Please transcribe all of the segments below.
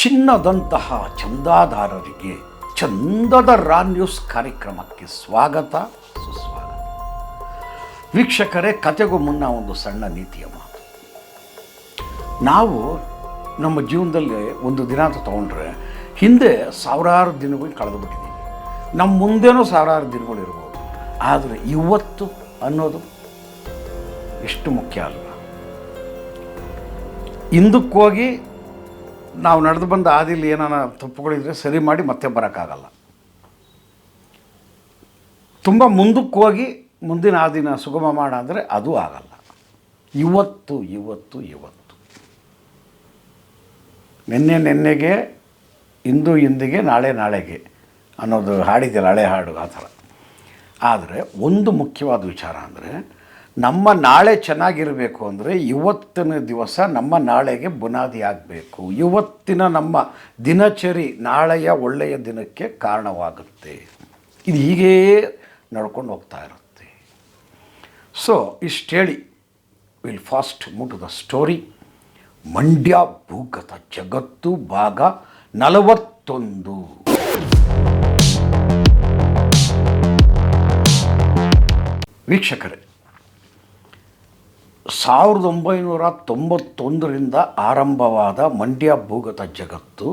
ಚಿನ್ನದಂತಹ ಚಂದಾದಾರರಿಗೆ ಚಂದದ ರಾನ್ಯೂಸ್ ಕಾರ್ಯಕ್ರಮಕ್ಕೆ ಸ್ವಾಗತ, ಸುಸ್ವಾಗತ. ವೀಕ್ಷಕರೇ, ಕತೆಗೂ ಮುನ್ನ ಒಂದು ಸಣ್ಣ ನೀತಿಯ ಮಾತು. ನಾವು ನಮ್ಮ ಜೀವನದಲ್ಲಿ ಒಂದು ದಿನ ಅಂತ ತೊಗೊಂಡ್ರೆ, ಹಿಂದೆ ಸಾವಿರಾರು ದಿನಗಳು ಕಳೆದು ಬಿಟ್ಟಿದ್ದೀವಿ ನಮ್ಮ ಮುಂದೆನೂ ಸಾವಿರಾರು ದಿನಗಳು ಇರ್ಬೋದು. ಆದರೆ ಇವತ್ತು ಅನ್ನೋದು ಎಷ್ಟು ಮುಖ್ಯ ಅಲ್ಲ. ಹಿಂದಕ್ಕೋಗಿ ನಾವು ನಡೆದು ಬಂದ ಆದಿಲಿ ಏನಾರ ತಪ್ಪುಗಳಿದ್ರೆ ಸರಿ ಮಾಡಿ ಮತ್ತೆ ಬರೋಕ್ಕಾಗಲ್ಲ. ತುಂಬ ಮುಂದಕ್ಕೆ ಹೋಗಿ ಮುಂದಿನ ದಿನ ಸುಗಮ ಮಾಡ ಅಂದರೆ ಅದು ಆಗಲ್ಲ. ಇವತ್ತು ಇವತ್ತು ಇವತ್ತು. ನಿನ್ನೆ ನಿನ್ನೆಗೆ, ಇಂದು ಇಂದಿಗೆ, ನಾಳೆ ನಾಳೆಗೆ ಅನ್ನೋದು ಹಾಡಿದೆಯಲ್ಲ ಹಳೆ ಹಾಡು ಆ ಥರ. ಆದರೆ ಒಂದು ಮುಖ್ಯವಾದ ವಿಚಾರ ಅಂದರೆ ನಮ್ಮ ನಾಳೆ ಚೆನ್ನಾಗಿರಬೇಕು ಅಂದರೆ ಇವತ್ತಿನ ದಿವಸ ನಮ್ಮ ನಾಳೆಗೆ ಬುನಾದಿ ಆಗಬೇಕು. ಇವತ್ತಿನ ನಮ್ಮ ದಿನಚರಿ ನಾಳೆಯ ಒಳ್ಳೆಯ ದಿನಕ್ಕೆ ಕಾರಣವಾಗುತ್ತೆ. ಇದು ಹೀಗೇ ನಡ್ಕೊಂಡು ಹೋಗ್ತಾ ಇರುತ್ತೆ. ಸೊ ಇಷ್ಟು ಹೇಳಿ will fast move to the story Mandya ಭೂಗತ ಜಗತ್ತು ಭಾಗ ನಲವತ್ತೊಂದು. ವೀಕ್ಷಕರೇ ಸಾವಿರದ ಒಂಬೈನೂರ ತೊಂಬತ್ತೊಂದರಿಂದ ಆರಂಭವಾದ ಮಂಡ್ಯ ಭೂಗತ ಜಗತ್ತು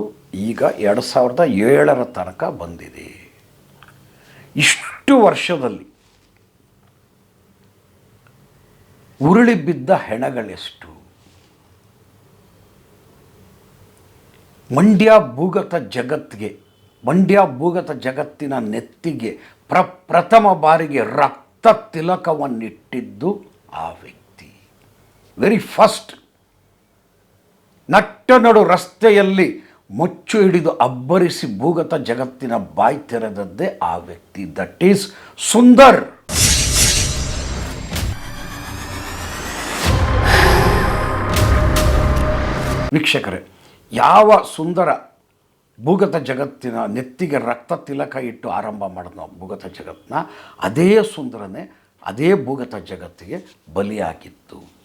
ಈಗ ಎರಡು ಸಾವಿರದ ಏಳರ ತನಕ ಬಂದಿದೆ. ಇಷ್ಟು ವರ್ಷದಲ್ಲಿ ಉರುಳಿ ಬಿದ್ದ ಹೆಣಗಳೆಷ್ಟು? ಮಂಡ್ಯ ಭೂಗತ ಜಗತ್ತಿಗೆ, ಮಂಡ್ಯ ಭೂಗತ ಜಗತ್ತಿನ ನೆತ್ತಿಗೆ ಪ್ರಪ್ರಥಮ ಬಾರಿಗೆ ರಕ್ತ ತಿಲಕವನ್ನಿಟ್ಟಿದ್ದು ಆ ವ್ಯಕ್ತಿ. ವೆರಿ ಫಸ್ಟ್ ನಟ್ಟ ನಡು ರಸ್ತೆಯಲ್ಲಿ ಮುಚ್ಚು ಹಿಡಿದು ಅಬ್ಬರಿಸಿ ಭೂಗತ ಜಗತ್ತಿನ ಬಾಯಿ ತೆರೆದದ್ದೇ ಆ ವ್ಯಕ್ತಿ. That is Sundar. ವೀಕ್ಷಕರೇ, ಯಾವ ಸುಂದರ ಭೂಗತ ಜಗತ್ತಿನ ನೆತ್ತಿಗೆ ರಕ್ತ ತಿಲಕ ಇಟ್ಟು ಆರಂಭ ಮಾಡಿದ ಭೂಗತ ಜಗತ್ತನ್ನ ಅದೇ ಸುಂದರನೇ ಅದೇ ಭೂಗತ ಜಗತ್ತಿಗೆ ಬಲಿಯಾಗಿತ್ತು.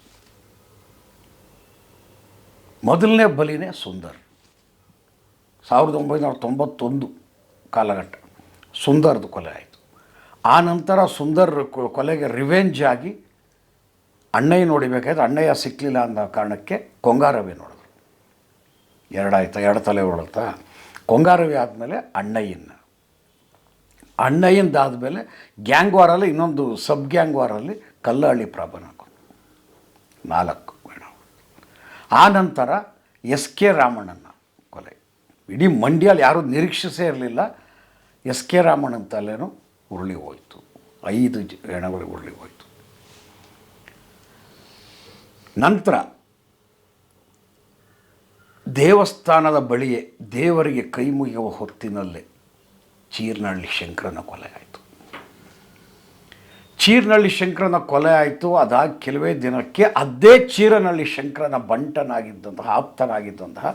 ಮೊದಲನೇ ಬಲಿನೇ ಸುಂದರ್. ಸಾವಿರದ ಒಂಬೈನೂರ ತೊಂಬತ್ತೊಂದು ಕಾಲಘಟ್ಟ. ಸುಂದರ್ದು ಕೊಲೆ ಆಯಿತು. ಆ ನಂತರ ಸುಂದರ್ ಕೊಲೆಗೆ ರಿವೆಂಜ್ ಆಗಿ ಅಣ್ಣಯ್ಯ ನೋಡಿಬೇಕಾಯ್ತು ಅಣ್ಣಯ್ಯ ಸಿಕ್ಕಲಿಲ್ಲ ಅನ್ನೋ ಕಾರಣಕ್ಕೆ ಕೊಂಗಾರವಿ ನೋಡಿದ್ರು. ಎರಡಾಯ್ತಾ, ಎರಡು ತಲೆ ಹೊಡುತ್ತಾ ಕೊಂಗಾರವಿ ಆದಮೇಲೆ ಅಣ್ಣಯ್ಯನ ಅಣ್ಣಯ್ಯಂದಾದಮೇಲೆ ಗ್ಯಾಂಗ್ ವಾರಲ್ಲಿ ಇನ್ನೊಂದು ಸಬ್ ಗ್ಯಾಂಗ್ ವಾರಲ್ಲಿ ಕಲ್ಲಹಳ್ಳಿ ಪ್ರಾಬನ ನಾಲ್ಕು. ಆ ನಂತರ ಎಸ್ ಕೆ ರಾಮಣ್ಣನ ಕೊಲೆ. ಇಡೀ ಮಂಡ್ಯಲ್ಲಿ ಯಾರೂ ನಿರೀಕ್ಷಿಸೇ ಇರಲಿಲ್ಲ. ಎಸ್ ಕೆ ರಾಮಣ್ಣನ ತಲೆನೂ ಉರುಳಿ ಹೋಯಿತು. ಐದು ಜ- ಹೆಣಗಳು ಉರುಳಿ ಹೋಯಿತು. ನಂತರ ದೇವಸ್ಥಾನದ ಬಳಿಯೇ ದೇವರಿಗೆ ಕೈ ಮುಗಿಯುವ ಹೊತ್ತಿನಲ್ಲೇ ಚೀರ್ನಹಳ್ಳಿ ಶಂಕರನ ಕೊಲೆ ಆಯಿತು. ಚೀರ್ನಹಳ್ಳಿ ಶಂಕರನ ಕೊಲೆ ಆಯಿತು. ಅದಾದ ಕೆಲವೇ ದಿನಕ್ಕೆ ಅದೇ ಚೀರನಳ್ಳಿ ಶಂಕರನ ಬಂಟನಾಗಿದ್ದಂತಹ, ಆಪ್ತನಾಗಿದ್ದಂತಹ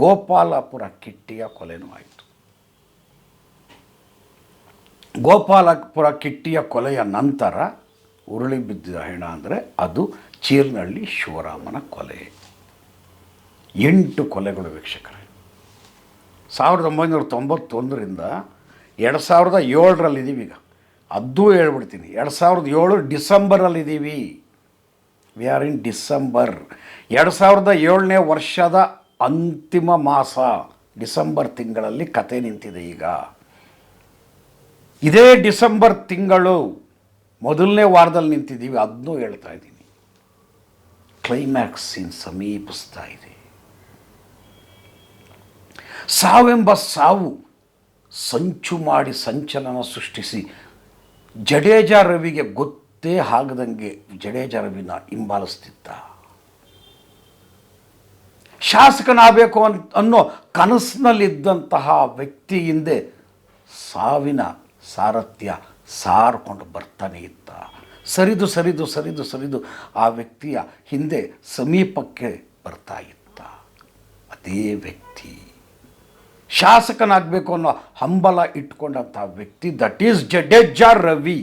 ಗೋಪಾಲಪುರ ಕಿಟ್ಟಿಯ ಕೊಲೆನೂ ಆಯಿತು. ಗೋಪಾಲಪುರ ಕಿಟ್ಟಿಯ ಕೊಲೆಯ ನಂತರ ಉರುಳಿ ಬಿದ್ದ ಹೆಣ ಅಂದರೆ ಅದು ಚೀರ್ನಳ್ಳಿ ಶಿವರಾಮನ ಕೊಲೆ. ಎಂಟು ಕೊಲೆಗಳು ವೀಕ್ಷಕರೇ. ಸಾವಿರದ ಒಂಬೈನೂರ ತೊಂಬತ್ತೊಂದರಿಂದ ಎರಡು ಸಾವಿರದ ಏಳರಲ್ಲಿದ್ದೀವಿ ಈಗ ಅದೂ ಹೇಳ್ಬಿಡ್ತೀನಿ. ಎರಡು ಸಾವಿರದ ಏಳು ಡಿಸೆಂಬರಲ್ಲಿದ್ದೀವಿ. ವಿ ಆರ್ ಇನ್ ಡಿಸೆಂಬರ್ ಎರಡು ಸಾವಿರದ ಏಳನೇ ವರ್ಷದ ಅಂತಿಮ ಮಾಸ, ಡಿಸೆಂಬರ್ ತಿಂಗಳಲ್ಲಿ ಕತೆ ನಿಂತಿದೆ ಈಗ. ಇದೇ ಡಿಸೆಂಬರ್ ತಿಂಗಳು ಮೊದಲನೇ ವಾರದಲ್ಲಿ ನಿಂತಿದ್ದೀವಿ ಅದನ್ನೂ ಹೇಳ್ತಾ ಇದ್ದೀನಿ. ಕ್ಲೈಮ್ಯಾಕ್ಸ್ ಸಮೀಪಿಸ್ತಾ ಇದೆ. ಸಾವೆಂಬ ಸಾವು ಸಂಚು ಮಾಡಿ ಸಂಚಲನ ಸೃಷ್ಟಿಸಿ ಜಡೇಜ ರವಿಗೆ ಗೊತ್ತೇ ಆಗದಂಗೆ ಜಡೇಜಾ ರವಿನ ಹಿಂಬಾಲಿಸ್ತಿದ್ದ. ಶಾಸಕನಾಗಬೇಕು ಅನ್, ಅನ್ನೋ ಕನಸಿನಲ್ಲಿದ್ದಂತಹ ವ್ಯಕ್ತಿ ಹಿಂದೆ ಸಾವಿನ ಸಾರಥ್ಯ ಸಾರ್ಕೊಂಡು ಬರ್ತಾನೆ ಇತ್ತ ಸರಿದು ಸರಿದು ಸರಿದು ಸರಿದು ಆ ವ್ಯಕ್ತಿಯ ಹಿಂದೆ ಸಮೀಪಕ್ಕೆ ಬರ್ತಾ ಇತ್ತ ಅದೇ ವ್ಯಕ್ತಿ. ಶಾಸಕನಾಗಬೇಕು ಅನ್ನೋ ಹಂಬಲ ಇಟ್ಕೊಂಡಂಥ ವ್ಯಕ್ತಿ ದಟ್ ಈಸ್ ಜಡೇಜಾ ರವಿ.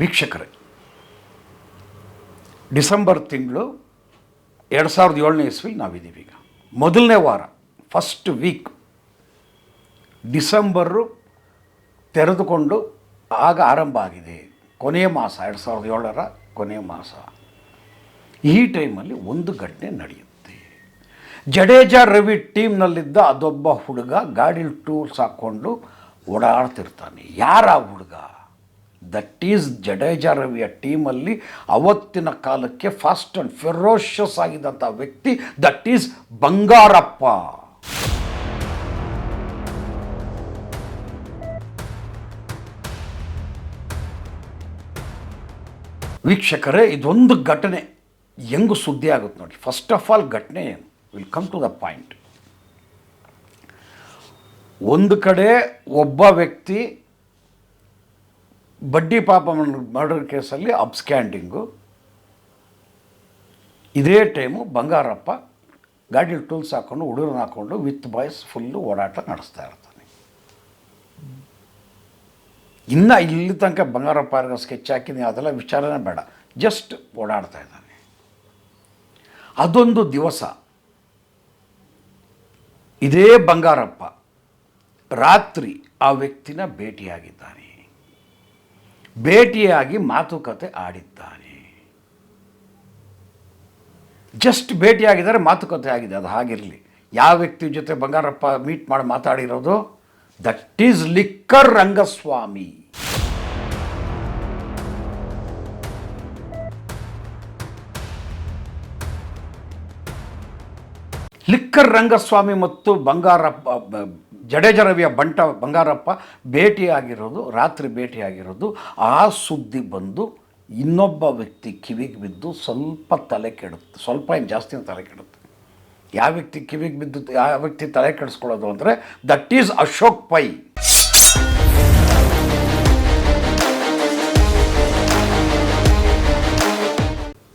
ವೀಕ್ಷಕರೇ, ಡಿಸೆಂಬರ್ ತಿಂಗಳು ಎರಡು ಸಾವಿರದ ಏಳನೇ ಇಸ್ವಿಲಿ ನಾವಿದ್ದೀವಿ ಈಗ ಮೊದಲನೇ ವಾರ ಫಸ್ಟ್ ವೀಕ್ ಡಿಸೆಂಬರು ತೆರೆದುಕೊಂಡು ಆಗ ಆರಂಭ ಆಗಿದೆ. ಕೊನೆಯ ಮಾಸ, ಎರಡು ಸಾವಿರದ ಏಳರ ಕೊನೆಯ ಮಾಸ. ಈ ಟೈಮಲ್ಲಿ ಒಂದು ಘಟನೆ ನಡೆಯುತ್ತೆ. ಜಡೇಜಾ ರವಿ ಟೀಮ್ನಲ್ಲಿದ್ದ ಅದೊಬ್ಬ ಹುಡುಗ ಗಾಡಿಲಿ ಟೂಲ್ಸ್ ಹಾಕ್ಕೊಂಡು ಓಡಾಡ್ತಿರ್ತಾನೆ. ಯಾರ ಹುಡುಗ? ದಟ್ ಈಸ್ ಜಡೇಜಾ ರವಿಯ ಟೀಮಲ್ಲಿ ಅವತ್ತಿನ ಕಾಲಕ್ಕೆ ಫಾಸ್ಟ್ ಆ್ಯಂಡ್ ಫೆರೋಷಸ್ ಆಗಿದ್ದಂಥ ವ್ಯಕ್ತಿ ದಟ್ ಈಸ್ ಬಂಗಾರಪ್ಪ. ವೀಕ್ಷಕರೇ, ಇದೊಂದು ಘಟನೆ. ಹೆಂಗು ಸುದ್ದಿ ಆಗುತ್ತೆ ನೋಡಿ. ಫಸ್ಟ್ ಆಫ್ ಆಲ್ ಘಟನೆ ಏನು? Will come to the point ಒಂದು ಕಡೆ ಒಬ್ಬ ವ್ಯಕ್ತಿ ಬಡ್ಡಿ ಪಾಪ ಮರ್ಡರ್ ಕೇಸಲ್ಲಿ ಅಬ್ಸ್ಕ್ಯಾಂಡಿಂಗು. ಇದೇ ಟೈಮು ಬಂಗಾರಪ್ಪ ಗಾಡಿ ಟೂಲ್ಸ್ ಹಾಕ್ಕೊಂಡು ಹುಡುಗರನ್ನ ಹಾಕ್ಕೊಂಡು ವಿತ್ ಬಾಯ್ಸ್ ಫುಲ್ಲು ಓಡಾಟ ನಡೆಸ್ತಾ ಇರ್ತಾನೆ. ಇನ್ನು ಇಲ್ಲಿ ತನಕ ಬಂಗಾರಪ್ಪ ಅವ್ರಿಗೆ ಸ್ಕೆಚ್ ಹಾಕಿದ್ದೀನಿ ಅದೆಲ್ಲ ವಿಚಾರನೇ ಬೇಡ. ಜಸ್ಟ್ ಓಡಾಡ್ತಾ ಇದ್ದಾನೆ. ಅದೊಂದು ದಿವಸ. ಇದೇ ಬಂಗಾರಪ್ಪ ರಾತ್ರಿ ಆ ವ್ಯಕ್ತಿನ ಭೇಟಿಯಾಗಿದ್ದಾನೆ. ಭೇಟಿಯಾಗಿ ಮಾತುಕತೆ ಆಡಿದ್ದಾನೆ. ಜಸ್ಟ್ ಭೇಟಿಯಾಗಿದ್ದಾರೆ, ಮಾತುಕತೆ ಆಗಿದೆ, ಅದು ಹಾಗಿರಲಿ. ಯಾವ ವ್ಯಕ್ತಿ ಜೊತೆ ಬಂಗಾರಪ್ಪ ಮೀಟ್ ಮಾಡಿ ಮಾತಾಡಿರೋದು? That is liquor Rangaswamy liquor Rangaswamy ಮತ್ತು ಬಂಗಾರಪ್ಪ ಜಡೇಜರವಿಯ ರವಿಯ ಬಂಟ ಬಂಗಾರಪ್ಪ ಭೇಟಿಯಾಗಿರೋದು, ರಾತ್ರಿ ಭೇಟಿಯಾಗಿರೋದು. ಆ ಸುದ್ದಿ ಬಂದು ಇನ್ನೊಬ್ಬ ವ್ಯಕ್ತಿ ಕಿವಿಗೆ ಬಿದ್ದು ಸ್ವಲ್ಪ ತಲೆ ಕೆಡುತ್ತೆ, ಸ್ವಲ್ಪ ಏನು ಜಾಸ್ತಿ ತಲೆ ಕೆಡುತ್ತೆ. ಯಾವ ವ್ಯಕ್ತಿ ಕಿವಿಗೆ ಬಿದ್ದು ಯಾವ ವ್ಯಕ್ತಿ ತಲೆ ಕೆಡಿಸ್ಕೊಳ್ಳೋದು ಅಂದರೆ ದಟ್ ಈಸ್ ಅಶೋಕ್ ಪೈ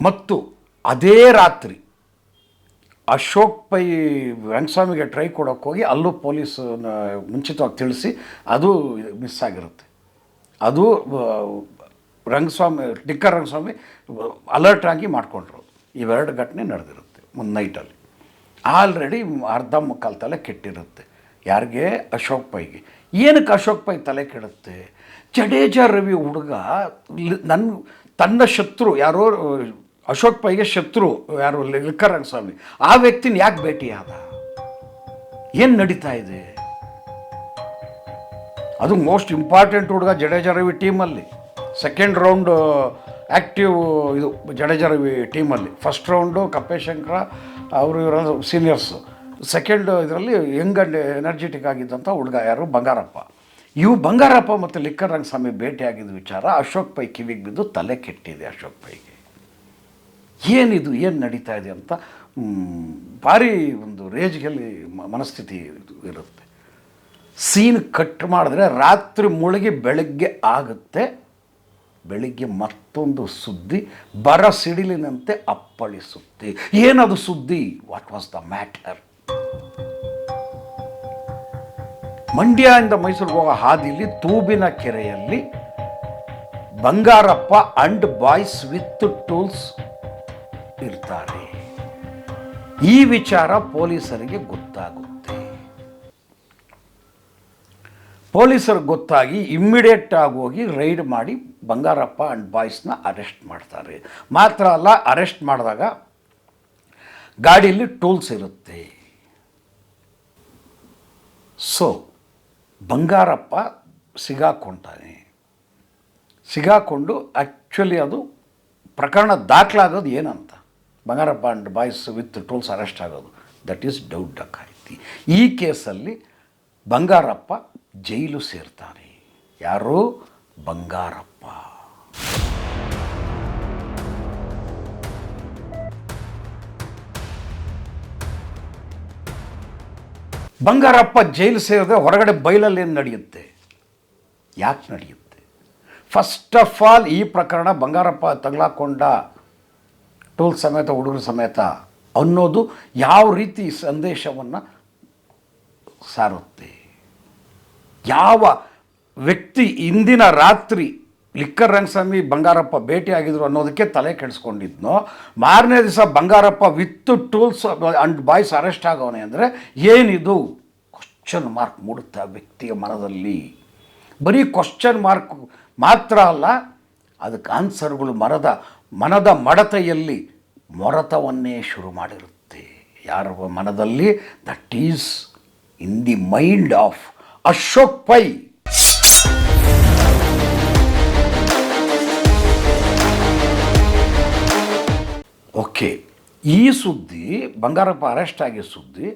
ಮತ್ತು ಅದೇ ರಾತ್ರಿ ಅಶೋಕ್ ಪೈ ರಂಗಸ್ವಾಮಿಗೆ ಟ್ರೈ ಕೊಡೋಕೆ ಹೋಗಿ ಅಲ್ಲೂ ಪೊಲೀಸ್ ಮುಂಚಿತವಾಗಿ ತಿಳಿಸಿ ಅದು ಮಿಸ್ ಆಗಿರುತ್ತೆ. ಅದು ರಂಗಸ್ವಾಮಿ ಡಿಕ್ಕರ್ ರಂಗಸ್ವಾಮಿ ಅಲರ್ಟ್ ಆಗಿ ಮಾಡಿಕೊಂಡ್ರು. ಇವೆರಡು ಘಟನೆ ನಡೆದಿರುತ್ತೆ, ಒಂದು ನೈಟಲ್ಲಿ ಆಲ್ರೆಡಿ ಅರ್ಧ ಮುಕ್ಕಾಲು ತಲೆ ಕೆಟ್ಟಿರುತ್ತೆ. ಯಾರಿಗೆ? ಅಶೋಕ್ ಪೈಗೆ. ಏನಕ್ಕೆ ಅಶೋಕ್ ಪೈ ತಲೆ ಕೆಡುತ್ತೆ? ಜಡೇಜ ರವಿ ಹುಡುಗ ನನ್ನ ತನ್ನ ಶತ್ರು, ಯಾರೋ, ಅಶೋಕ್ ಪೈಗೆ ಶತ್ರು, ಯಾರು ಸ್ವಾಮಿ ಆ ವ್ಯಕ್ತಿನ ಯಾಕೆ ಭೇಟಿಯಾದ ಏನು ನಡೀತಾ ಇದೆ? ಅದು ಮೋಸ್ಟ್ ಇಂಪಾರ್ಟೆಂಟ್ ಹುಡುಗ ಜಡೇಜಾ ರವಿ ಟೀಮಲ್ಲಿ. ಸೆಕೆಂಡ್ ರೌಂಡು ಆ್ಯಕ್ಟಿವ್ ಇದು ಜಡೇಜರ ಟೀಮಲ್ಲಿ ಫಸ್ಟ್ ರೌಂಡು ಕಪ್ಪೇಶಂಕರ ಅವರು ಇವರ ಸೀನಿಯರ್ಸು ಸೆಕೆಂಡ್ ಇದರಲ್ಲಿ ಯಂಗ್ ಆ್ಯಂಡ್ ಎನರ್ಜೆಟಿಕ್ ಆಗಿದ್ದಂಥ ಹುಡುಗ ಯಾರು? ಬಂಗಾರಪ್ಪ. ಇವು ಬಂಗಾರಪ್ಪ ಮತ್ತು ಲಿಕ್ಕರ್ ರಂಗಸ್ವಾಮಿ ಭೇಟಿಯಾಗಿದ್ದ ವಿಚಾರ ಅಶೋಕ್ ಪೈ ಕಿವಿಗೆ ಬಿದ್ದು ತಲೆ ಕೆಟ್ಟಿದೆ ಅಶೋಕ್ ಪೈಗೆ. ಏನಿದು, ಏನು ನಡೀತಾ ಇದೆ ಅಂತ ಭಾರಿ ಒಂದು ರೇಜ್ಗೆಲ್ಲಿ ಮನಸ್ಥಿತಿ ಇರುತ್ತೆ. ಸೀನ್ ಕಟ್ ಮಾಡಿದ್ರೆ ರಾತ್ರಿ ಮುಳುಗಿ ಬೆಳಗ್ಗೆ ಆಗುತ್ತೆ. ಬೆಳಿಗ್ಗೆ ಮತ್ತೊಂದು ಸುದ್ದಿ ಬರ ಸಿಡಿಲಿನಂತೆ ಅಪ್ಪಳಿಸುತ್ತೆ. ಏನದು ಸುದ್ದಿ? ವಾಟ್ ವಾಸ್ ದ ಮ್ಯಾಟರ್ ಮಂಡ್ಯದಿಂದ ಮೈಸೂರಿಗೆ ಹೋಗುವ ಹಾದಿಲಿ ತೂಬಿನ ಕೆರೆಯಲ್ಲಿ Bangarappa and boys with tools ಇರ್ತಾರೆ. ಈ ವಿಚಾರ ಪೊಲೀಸರಿಗೆ ಗೊತ್ತಾಗುತ್ತೆ ಪೊಲೀಸರಿಗೆ ಗೊತ್ತಾಗಿ ಇಮ್ಮಿಡಿಯೇಟ್ ಆಗಿ ಹೋಗಿ ರೈಡ್ ಮಾಡಿ ಬಂಗಾರಪ್ಪ ಆ್ಯಂಡ್ ಬಾಯ್ಸ್ನ ಅರೆಸ್ಟ್ ಮಾಡ್ತಾರೆ. ಮಾತ್ರ ಅಲ್ಲ, ಅರೆಸ್ಟ್ ಮಾಡಿದಾಗ ಗಾಡಿಯಲ್ಲಿ ಟೂಲ್ಸ್ ಇರುತ್ತೆ. ಸೊ ಬಂಗಾರಪ್ಪ ಸಿಗಾಕೊಂತಾನೆ ಸಿಗಾಕೊಂಡು ಆ್ಯಕ್ಚುಲಿ ಅದು ಪ್ರಕರಣ ದಾಖಲಾಗೋದು ಏನಂತ? Bangarappa and boys with tools arrest ಆಗೋದು. ದಟ್ ಈಸ್ ಡೌಟ್ ಡಕಾಯಿತಿ ಈ ಕೇಸಲ್ಲಿ ಬಂಗಾರಪ್ಪ ಜೈಲು ಸೇರ್ತಾನೆ. ಯಾರು? ಬಂಗಾರಪ್ಪ. ಬಂಗಾರಪ್ಪ ಜೈಲು ಸೇರಿದ್ರೆ ಹೊರಗಡೆ ಬೈಲಲ್ಲಿ ಏನು ನಡೆಯುತ್ತೆ? ಯಾಕೆ ನಡೆಯುತ್ತೆ? ಫಸ್ಟ್ ಆಫ್ ಆಲ್ ಈ ಪ್ರಕರಣ ಬಂಗಾರಪ್ಪ ತಗ್ಲಾಕೊಂಡ ಟೋಲ್ ಸಮೇತ, ಹುಡುಗರು ಸಮೇತ ಅನ್ನೋದು ಯಾವ ರೀತಿ ಸಂದೇಶವನ್ನು ಸಾರುತ್ತೆ? ಯಾವ ವ್ಯಕ್ತಿ ಇಂದಿನ ರಾತ್ರಿ ಲಿಕ್ಕರ್ ರಂಗಸ್ವಾಮಿ ಬಂಗಾರಪ್ಪ ಭೇಟಿಯಾಗಿದ್ರು ಅನ್ನೋದಕ್ಕೆ ತಲೆ ಕೆಡಿಸ್ಕೊಂಡಿದ್ನೋ, ಮಾರನೇ ದಿವಸ Bangarappa with tools and boys arrest ಆಗೋನೆ ಅಂದರೆ ಏನಿದು? ಕ್ವಶನ್ ಮಾರ್ಕ್ ಮೂಡುತ್ತೆ ವ್ಯಕ್ತಿಯ ಮನದಲ್ಲಿ. ಬರೀ ಕ್ವಶನ್ ಮಾರ್ಕ್ ಮಾತ್ರ ಅಲ್ಲ, ಅದಕ್ಕೆ ಆನ್ಸರ್ಗಳು ಮರದ, ಮನದ ಮಡತೆಯಲ್ಲಿ ಮೊರತವನ್ನೇ ಶುರು ಮಾಡಿರುತ್ತೆ. ಯಾರ ಮನದಲ್ಲಿ? That is in the mind of Ashok Pai. Okay, ಈ ಸುದ್ದಿ, ಬಂಗಾರಪ್ಪ ಅರೆಸ್ಟ್ ಆಗಿ ಸುದ್ದಿ,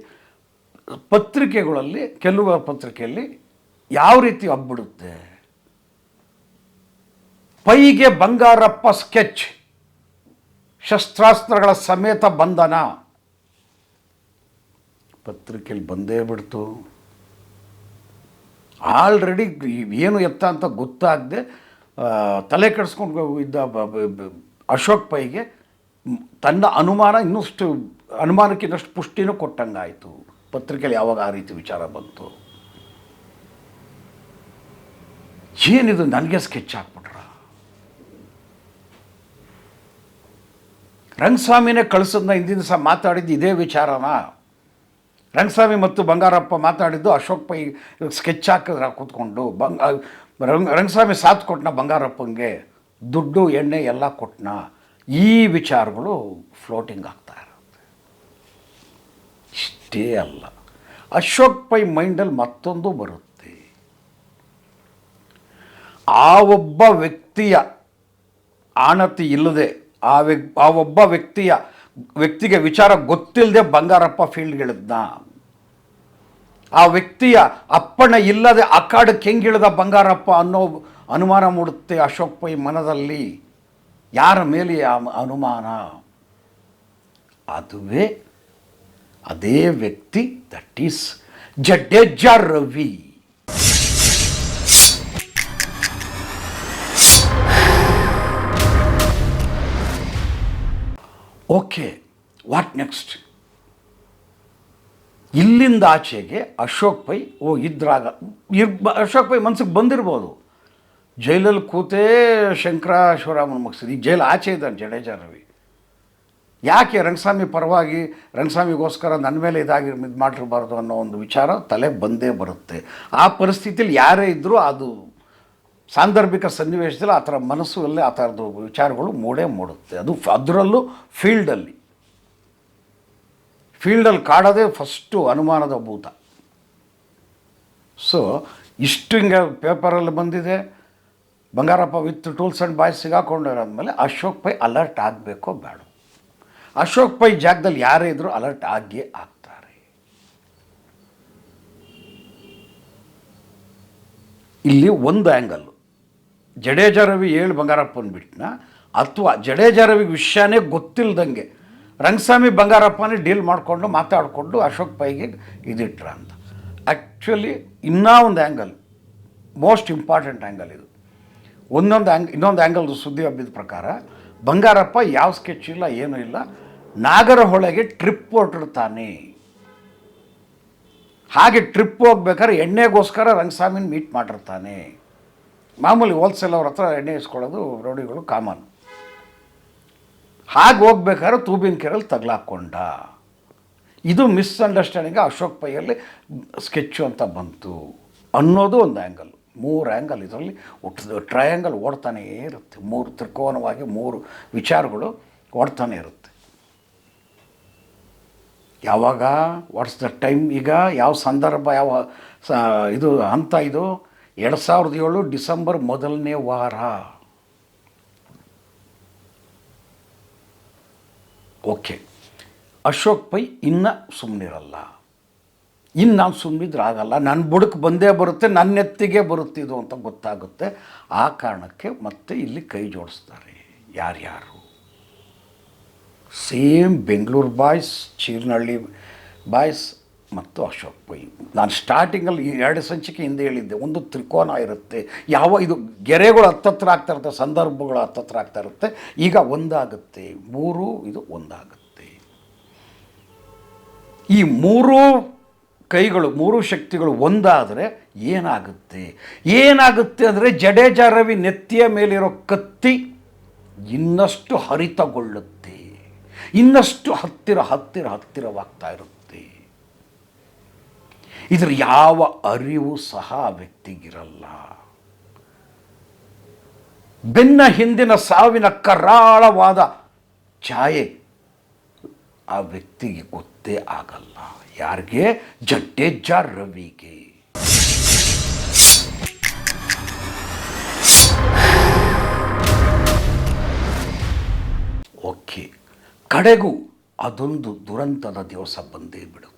ಪತ್ರಿಕೆಗಳಲ್ಲಿ, ಕೆಲವು ಪತ್ರಿಕೆಯಲ್ಲಿ ಯಾವ ರೀತಿ ಹಬ್ಬಿಡುತ್ತೆ? ಪೈಗೆ ಬಂಗಾರಪ್ಪ ಸ್ಕೆಚ್ ಶಸ್ತ್ರಾಸ್ತ್ರಗಳ ಸಮೇತ ಬಂಧನ. ಪತ್ರಿಕೆಯಲ್ಲಿ ಬಂದೇ ಬಿಡ್ತು. ಆಲ್ರೆಡಿ ಏನು ಎತ್ತ ಅಂತ ಗೊತ್ತಾಗದೆ ತಲೆ ಕೆಡಿಸ್ಕೊಂಡು ಇದ್ದ ಅಶೋಕ್ ಪೈಗೆ ತನ್ನ ಅನುಮಾನ ಇನ್ನಷ್ಟು ಅನುಮಾನಕ್ಕೆ ಇನ್ನಷ್ಟು ಪುಷ್ಟಿನೂ ಕೊಟ್ಟಂಗಾಯಿತು. ಪತ್ರಿಕೆಯಲ್ಲಿ ಯಾವಾಗ ಆ ರೀತಿ ವಿಚಾರ ಬಂತು? ಏನಿದು ನನಗೆ ಸ್ಕೆಚ್ ಹಾಕ್ಬಿಟ್ರ? ರಂಗಸ್ವಾಮಿನೇ ಕಳಿಸೋದನ್ನ ಹಿಂದಿನ ದಿವಸ ಮಾತಾಡಿದ್ದು ಇದೇ ವಿಚಾರನ? ರಂಗಸ್ವಾಮಿ ಮತ್ತು ಬಂಗಾರಪ್ಪ ಮಾತಾಡಿದ್ದು ಅಶೋಕ್ ಪೈ ಸ್ಕೆಚ್ ಹಾಕಿದ್ರೆ ಕೂತ್ಕೊಂಡು ಬಂಗ್ ರಂಗ ರಂಗಸ್ವಾಮಿ ಸಾಥ್ ಕೊಟ್ಟನ ಬಂಗಾರಪ್ಪಂಗೆ ದುಡ್ಡು, ಎಣ್ಣೆ ಎಲ್ಲ ಕೊಟ್ಟನ ಈ ವಿಚಾರಗಳು ಫ್ಲೋಟಿಂಗ್ ಆಗ್ತಾ ಇರುತ್ತೆ. ಇಷ್ಟೇ ಅಲ್ಲ. ಅಶೋಕ್ ಪೈ ಮೈಂಡಲ್ಲಿ ಮತ್ತೊಂದು ಬರುತ್ತೆ. ಆ ಒಬ್ಬ ವ್ಯಕ್ತಿಯ ಆಣತಿ ಇಲ್ಲದೆ, ಆ ವ್ಯಕ್ ಆ ಒಬ್ಬ ವ್ಯಕ್ತಿಯ ವ್ಯಕ್ತಿಗೆ ವಿಚಾರ ಗೊತ್ತಿಲ್ಲದೆ ಬಂಗಾರಪ್ಪ ಫೀಲ್ಡ್ಗಿಳಿದ್ನ? ಆ ವ್ಯಕ್ತಿಯ ಅಪ್ಪಣೆ ಇಲ್ಲದೆ ಅಖಾಡಕ್ಕೆ ಹೆಂಗಿಳಿದ ಬಂಗಾರಪ್ಪ ಅನ್ನೋ ಅನುಮಾನ ಮೂಡುತ್ತೆ ಅಶೋಕ್ ಪೈ ಮನದಲ್ಲಿ. ಯಾರ ಮೇಲೆ ಅನುಮಾನ? ಅದುವೇ ಅದೇ ವ್ಯಕ್ತಿ that is Jadeja Ravi. Okay what next ಇಲ್ಲಿಂದ ಆಚೆಗೆ ಅಶೋಕ್ ಪೈ ಓ ಇದ್ರಾಗ ಇರ್ ಅಶೋಕ್ ಪೈ ಮನ್ಸಿಗೆ ಬಂದಿರ್ಬೋದು. ಜೈಲಲ್ಲಿ ಕೂತೇ ಶಂಕರ ಶಿವರಾಮನ ಮುಗಿಸಿದ. ಈ ಜೈಲು ಆಚೆ ಇದ್ದಾನೆ ಜಡೇಜಾ ರವಿ. ಯಾಕೆ ರಂಗಸ್ವಾಮಿ ಪರವಾಗಿ ರಂಗಸ್ವಾಮಿಗೋಸ್ಕರ ನನ್ನ ಮೇಲೆ ಇದಾಗಿ ಇದು ಮಾಡಿರಬಾರ್ದು ಅನ್ನೋ ಒಂದು ವಿಚಾರ ತಲೆ ಬಂದೇ ಬರುತ್ತೆ. ಆ ಪರಿಸ್ಥಿತಿಯಲ್ಲಿ ಯಾರೇ ಇದ್ದರೂ ಅದು ಸಾಂದರ್ಭಿಕ ಸನ್ನಿವೇಶದಲ್ಲಿ ಆ ಥರ ಮನಸ್ಸಲ್ಲಿ ಆ ಥರದ್ದು ವಿಚಾರಗಳು ಮೂಡೇ ಮೂಡುತ್ತೆ. ಅದು ಅದರಲ್ಲೂ ಫೀಲ್ಡಲ್ಲಿ. ಫೀಲ್ಡಲ್ಲಿ ಕಾಡೋದೇ ಫಸ್ಟು ಅನುಮಾನದ ಭೂತ. ಸೊ, ಇಷ್ಟು ಹಿಂಗೆ ಪೇಪರಲ್ಲಿ ಬಂದಿದೆ. Bangarappa with tools and boys ಸಿಗಾಕೊಂಡಿರೋದ್ಮೇಲೆ Ashok Pai alert ಆಗಬೇಕೋ ಬೇಡ ಅಶೋಕ್ ಪೈ ಜಾಗದಲ್ಲಿ ಯಾರೇ ಇದ್ದರೂ ಅಲರ್ಟ್ ಆಗಿಯೇ ಆಗ್ತಾರೆ. ಇಲ್ಲಿ ಒಂದು ಆ್ಯಂಗಲ್ಲು. ಜಡೇಜಾ ರವಿ ಬಂಗಾರಪ್ಪ ಬಂಗಾರಪ್ಪನ ಬಿಟ್ಟನ ಅಥವಾ ಜಡೇಜಾ ರವಿಗೆ ವಿಷಯನೇ ಗೊತ್ತಿಲ್ಲದಂಗೆ ರಂಗಸ್ವಾಮಿ ಬಂಗಾರಪ್ಪನೇ ಡೀಲ್ ಮಾಡಿಕೊಂಡು ಮಾತಾಡಿಕೊಂಡು ಅಶೋಕ್ ಪೈಗೆ ಇದಿಟ್ರ ಅಂತ. ಆ್ಯಕ್ಚುಲಿ ಇನ್ನೂ ಒಂದು ಆ್ಯಂಗಲ್ ಮೋಸ್ಟ್ ಇಂಪಾರ್ಟೆಂಟ್ ಆ್ಯಂಗಲ್ ಇದು. ಒಂದೊಂದು ಆ್ಯಂಗ್ ಇನ್ನೊಂದು ಆ್ಯಂಗಲ್ ಸುದ್ದಿ ಹಬ್ಬಿದ ಪ್ರಕಾರ, ಬಂಗಾರಪ್ಪ ಯಾವ ಸ್ಕೆಚ್ ಇಲ್ಲ, ಏನೂ ಇಲ್ಲ, ನಾಗರಹೊಳೆಗೆ ಟ್ರಿಪ್ ಹೊರಟಿರ್ತಾನೆ ಹಾಗೆ ಟ್ರಿಪ್ ಹೋಗ್ಬೇಕಾದ್ರೆ ಎಣ್ಣೆಗೋಸ್ಕರ ರಂಗಸ್ವಾಮಿನ ಮೀಟ್ ಮಾಡಿರ್ತಾನೆ ಮಾಮೂಲಿ ಹೋಲ್ಸೇಲ್ ಅವ್ರ ಹತ್ರ ಎಣ್ಣೆ ಇಸ್ಕೊಳ್ಳೋದು ರೌಡಿಗಳು ಕಾಮನ್ ಹಾಗೆ ಹೋಗ್ಬೇಕಾದ್ರೆ ತೂಬಿನ ಕೆರೆಯಲ್ಲಿ ತಗ್ಲಾಕೊಂಡ. ಇದು ಮಿಸ್ಅಂಡರ್ಸ್ಟ್ಯಾಂಡಿಂಗ್ ಅಶೋಕ್ ಪೈಯಲ್ಲಿ ಸ್ಕೆಚ್ಚು ಅಂತ ಬಂತು. ಅನ್ನೋದು ಒಂದು ಆ್ಯಂಗಲ್ ಮೂರು ಆ್ಯಂಗಲ್ ಇದರಲ್ಲಿ ಹುಟ್ಟಿದ ಟ್ರಯಾಂಗಲ್ ಓಡ್ತಾನೇ ಇರುತ್ತೆ. ಮೂರು ತ್ರಿಕೋನವಾಗಿ ಮೂರು ವಿಚಾರಗಳು ಓಡ್ತಾನೆ ಇರುತ್ತೆ. ಯಾವಾಗ ವಾಟ್ಸ್ ದ ಟೈಮ್ ಈಗ, ಯಾವ ಸಂದರ್ಭ, ಯಾವ ಇದು ಅಂತ ಇದು? ಎರಡು ಸಾವಿರದ ಏಳು ಡಿಸೆಂಬರ್ ಮೊದಲನೇ ವಾರ. ಓಕೆ. ಅಶೋಕ್ ಪೈ ಇನ್ನು ಸುಮ್ಮನಿರಲ್ಲ ಇನ್ನು ನಾನು ಸುಮ್ಮನಿದ್ರೆ ಆಗಲ್ಲ. ನನ್ನ ಬುಡಕ್ಕೆ ಬಂದೇ ಬರುತ್ತೆ ನನ್ನ ಎತ್ತಿಗೆ ಬರುತ್ತಿದ್ದು ಅಂತ ಗೊತ್ತಾಗುತ್ತೆ. ಆ ಕಾರಣಕ್ಕೆ ಮತ್ತೆ ಇಲ್ಲಿ ಕೈ ಜೋಡಿಸ್ತಾರೆ. ಯಾರ್ಯಾರು? Same Bengaluru boys Chirnahalli boys ಮತ್ತು ಅಶೋಕ್ ಪೈ ನಾನು ಸ್ಟಾರ್ಟಿಂಗಲ್ಲಿ ಈ ಎರಡು ಸಂಚಿಕೆ ಹಿಂದೆ ಹೇಳಿದ್ದೆ. ಒಂದು ತ್ರಿಕೋನ ಇರುತ್ತೆ. ಯಾವ ಇದು ಗೆರೆಗಳು ಹತ್ತತ್ರ ಆಗ್ತಾ ಇರುತ್ತೆ, ಸಂದರ್ಭಗಳು ಹತ್ತತ್ರ ಆಗ್ತಾ ಇರುತ್ತೆ. ಈಗ ಒಂದಾಗುತ್ತೆ. ಮೂರು, ಇದು ಒಂದಾಗುತ್ತೆ. ಈ ಮೂರು ಕೈಗಳು, ಮೂರು ಶಕ್ತಿಗಳು ಒಂದಾದರೆ ಏನಾಗುತ್ತೆ? ಏನಾಗುತ್ತೆ ಅಂದರೆ ಜಡೇಜ ರವಿ ನೆತ್ತಿಯ ಮೇಲಿರೋ ಕತ್ತಿ ಇನ್ನಷ್ಟು ಹರಿತಗೊಳ್ಳುತ್ತೆ. ಇನ್ನಷ್ಟು ಹತ್ತಿರ ಹತ್ತಿರ, ಹತ್ತಿರವಾಗ್ತಾ ಇರುತ್ತೆ. ಇದರ ಯಾವ ಅರಿವು ಸಹ ಆ ವ್ಯಕ್ತಿಗಿರಲ್ಲ. ಬೆನ್ನ ಹಿಂದಿನ ಸಾವಿನ ಕರಾಳವಾದ ಛಾಯೆ ಆ ವ್ಯಕ್ತಿಗೆ ಗೊತ್ತೇ ಆಗಲ್ಲ. ಯಾರಿಗೆ? ಜಡ್ಡೇಜ ರವಿಗೆ. ಓಕೆ. ಕಡೆಗೂ ಅದೊಂದು ದುರಂತದ ದಿವಸ ಬಂದೇ ಬಿಡುತ್ತೆ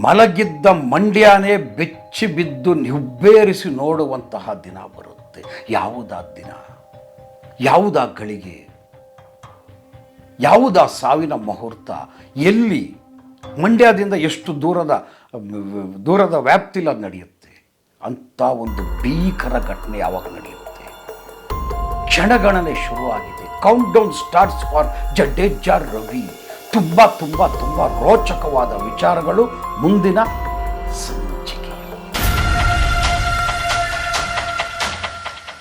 ಮಲಗಿದ್ದ ಮಂಡ್ಯನೇ ಬೆಚ್ಚಿ ಬಿದ್ದು ನಿಬ್ಬೇರಿಸಿ ನೋಡುವಂತಹ ದಿನ ಬರುತ್ತೆ. ಯಾವುದಾ ದಿನ? ಯಾವುದಾ ಗಳಿಗೆ? ಯಾವುದಾ ಸಾವಿನ ಮುಹೂರ್ತ? ಎಲ್ಲಿ? ಮಂಡ್ಯದಿಂದ ಎಷ್ಟು ದೂರದ ದೂರದ ವ್ಯಾಪ್ತಿಲಿ ನಡೆಯುತ್ತೆ? ಅಂಥ ಒಂದು ಭೀಕರ ಘಟನೆ ಯಾವಾಗ ನಡೆಯುತ್ತೆ? ಕ್ಷಣಗಣನೆ ಶುರುವಾಗಿದೆ. Count down starts for Jadeja Ravi ತುಂಬ ತುಂಬ ತುಂಬ ರೋಚಕವಾದ ವಿಚಾರಗಳು ಮುಂದಿನ